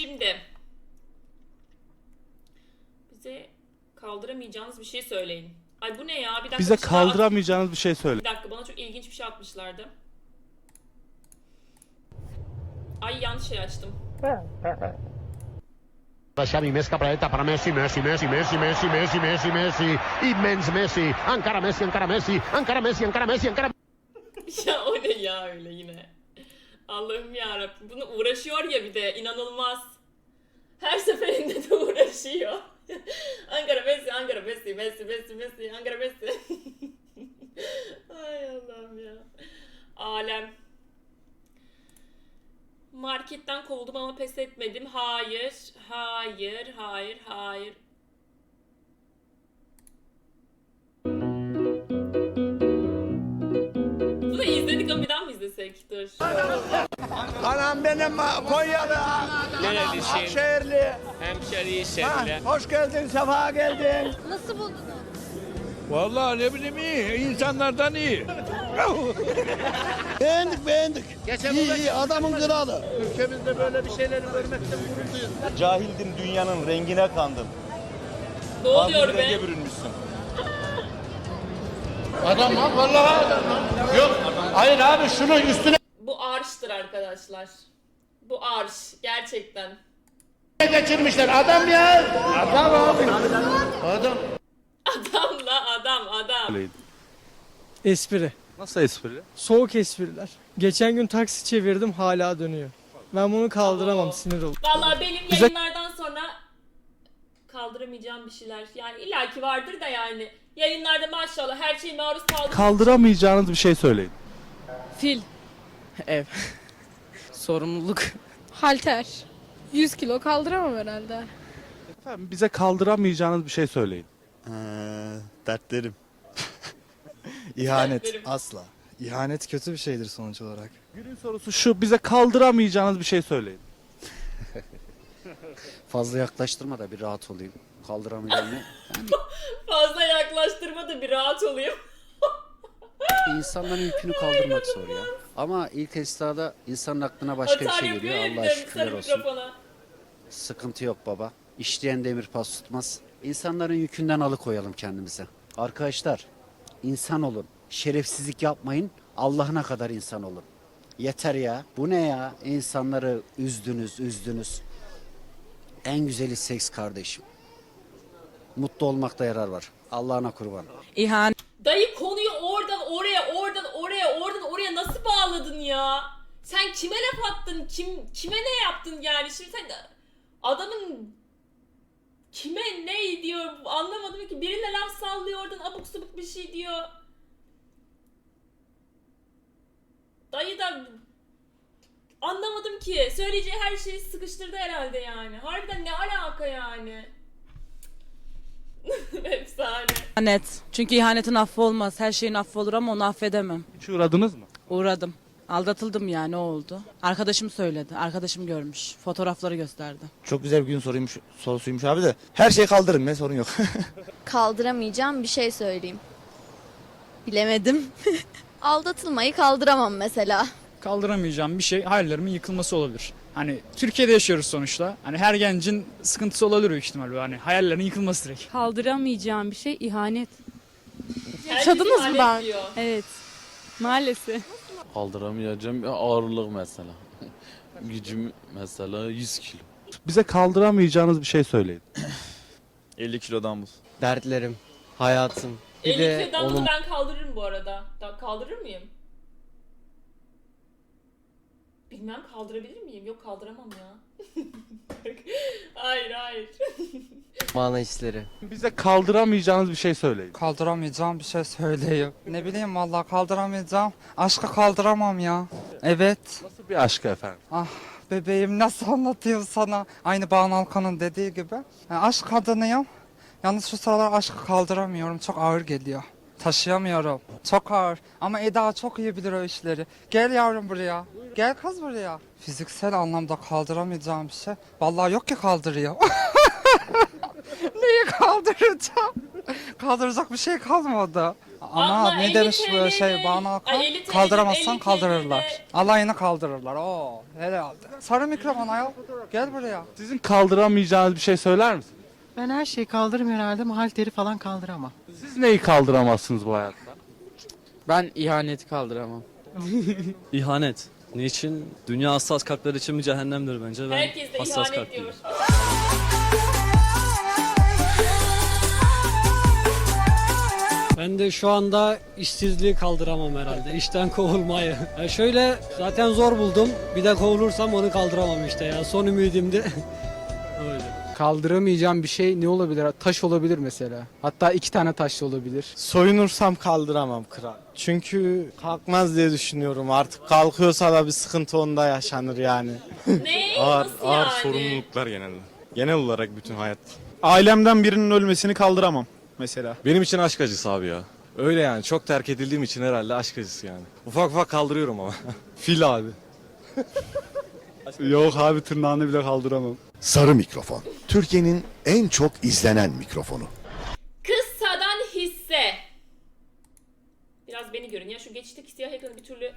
Şimdi bize kaldıramayacağınız bir şey söyleyin. Ay bu ne ya? Bir dakika. Bize bir şey daha- kaldıramayacağınız bir şey söyle. Bir dakika bana çok ilginç bir şey atmışlardı. Ay yanlış şey açtım. Xavi més cap a la dreta per Messi, Messi, Messi, Messi, Messi, Messi, Messi, Messi, immens Messi, encara Messi, encara Messi, encara Messi, encara Messi, encara ya o ne ya öyle yine. Allah'ım yarabbim. Bunu uğraşıyor ya bir de inanılmaz. Her seferinde de uğraşıyor. Ankara Messi, Ankara Messi, Messi, Messi, Messi, Ankara Messi. Ay Allah'ım ya. Alem. Marketten kovuldum ama pes etmedim. Hayır, hayır, hayır, hayır. İzlesek? Dur. Anam benim Konyalı, Nerelisin? şehirli. Hemşeriyi Ha, sevle. hoş geldin, sefa geldin. Nasıl buldunuz? Vallahi ne bileyim iyi. insanlardan iyi. Beğendik beğendik. iyi iyi adamın kralı. Ülkemizde böyle bir şeyleri görmekten mutluyuz. Cahildin dünyanın rengine kandın. Ne oluyor be? Renge bürünmüşsün. Adam ha vallahi adam ha. Yok. Hayır abi şunu üstüne Bu arştır arkadaşlar. Bu arş. Gerçekten. geçirmişler. Adam ya. Adam abi. Adam. Adam la adam adam. Espri. Nasıl espri? Soğuk espriler. Geçen gün taksi çevirdim hala dönüyor. Ben bunu kaldıramam Oo. sinir oldum. Vallahi benim sonra kaldıramayacağım bir şeyler. Yani illaki vardır da yani. Yayınlarda maşallah her şeye maruz kaldım. Kaldıramayacağınız bir şey söyleyin. Fil. Ev. Sorumluluk. Halter. 100 kilo kaldıramam herhalde. Efendim bize kaldıramayacağınız bir şey söyleyin. dertlerim. İhanet, asla. İhanet kötü bir şeydir sonuç olarak. Günün sorusu şu bize kaldıramayacağınız bir şey söyleyin. Fazla yaklaştırma da bir rahat olayım. Kaldıramayacağım ne? Fazla yaklaştırma da bir rahat olayım. İnsanların yükünü kaldırmak zor ya. Ama ilk esnada insanın aklına başka bir şey yapıyor geliyor. ya bir Allah'a de şükürler sarı olsun. mikrofona. Sıkıntı yok baba. İşleyen demir pas tutmaz. İnsanların yükünden alıkoyalım kendimize. Arkadaşlar insan olun. Şerefsizlik yapmayın. Allah'ına kadar insan olun. Yeter ya. Bu ne ya? İnsanları üzdünüz, üzdünüz. En güzeli seks kardeşim. Mutlu olmakta yarar var. Allah'ına kurban. İhanet. Dayı konuyu oradan oraya, oradan oraya, oradan oraya nasıl bağladın ya? Sen kime laf attın? Kim kime ne yaptın yani? Şimdi sen adamın kime ne diyor anlamadım ki. Birine laf sallıyor oradan abuk subuk bir şey diyor. Dayı da anlamadım ki. Söyleyeceği her şeyi sıkıştırdı herhalde yani. Harbiden ne alaka yani? Efsane. İhanet. Çünkü ihanetin affı olmaz. Her şeyin affı olur ama onu affedemem. Hiç uğradınız mı? Uğradım. Aldatıldım yani o oldu. Arkadaşım söyledi. Arkadaşım görmüş. Fotoğrafları gösterdi. Çok güzel bir gün soruymuş, sorusuymuş abi de. Her şeyi kaldırın ne sorun yok. Kaldıramayacağım bir şey söyleyeyim. Bilemedim. Aldatılmayı kaldıramam mesela. Kaldıramayacağım bir şey hayallerimin yıkılması olabilir. Hani Türkiye'de yaşıyoruz sonuçta. Hani her gencin sıkıntısı olabilir büyük ihtimal. Hani hayallerin yıkılması direkt. Kaldıramayacağım bir şey ihanet. Yaşadınız mı ihanet ben? diyor. Evet. Maalesef. Kaldıramayacağım ya ağırlık mesela. Gücüm mesela 100 kilo. Bize kaldıramayacağınız bir şey söyleyin. 50 kilodan bu. Dertlerim, hayatım. 50 kilodan bunu ben kaldırırım bu arada. Da kaldırır mıyım? Bilmem kaldırabilir miyim? Yok kaldıramam ya. hayır hayır. Mana hisleri. Bize kaldıramayacağınız bir şey söyleyin. Kaldıramayacağım bir şey söyleyeyim. Ne bileyim vallahi kaldıramayacağım. Aşkı kaldıramam ya. Evet. Nasıl bir aşk efendim? Bebeğim nasıl anlatayım sana? Aynı Banu Alkan'ın dediği gibi. Yani aşk kadınıyım. Yalnız şu sıralar aşkı kaldıramıyorum. Çok ağır geliyor. Taşıyamıyorum. Çok ağır. Ama Eda çok iyi bilir o işleri. Gel yavrum buraya. Gel kız buraya. Fiziksel anlamda kaldıramayacağım bir şey. Vallahi yok ki kaldırıyor. Neyi kaldıracağım? Kaldıracak bir şey kalmadı. Ama Abla, ne 50 demiş TL böyle şey Alkan? Ay, 50 TL de- Kaldıramazsan 50 TL kaldırırlar. Alayını kaldırırlar. Oo, herhalde. Sarı mikrofon ayol. Gel buraya. Sizin kaldıramayacağınız bir şey söyler misiniz? Ben her şeyi kaldırırım herhalde ama halteri falan kaldıramam. Siz neyi kaldıramazsınız bu hayatta? Ben ihaneti kaldıramam. İhanet. Niçin? Dünya hassas kalpler için bir cehennemdir bence. Ben Herkes de hassas ihanet kalpliyim. diyor. Ben de şu anda işsizliği kaldıramam herhalde. İşten kovulmayı. Ya şöyle zaten zor buldum. Bir de kovulursam onu kaldıramam işte ya. Son ümidim de öyle. Kaldıramayacağım bir şey ne olabilir? Taş olabilir mesela. Hatta iki tane taş da olabilir. Soyunursam kaldıramam kral. Çünkü kalkmaz diye düşünüyorum. Artık kalkıyorsa da bir sıkıntı onda yaşanır yani. Ne? Nasıl yani? genelde. Genel olarak bütün hayat. Ailemden birinin ölmesini kaldıramam mesela. Benim için aşk acısı abi ya. Öyle yani çok terk edildiğim için herhalde aşk acısı yani. Ufak ufak kaldırıyorum ama. Fil abi. Yok abi tırnağını bile kaldıramam. Sarı mikrofon. Türkiye'nin en çok izlenen mikrofonu. Kıssadan hisse. Biraz beni görün ya şu geçtik siyah ekranı bir türlü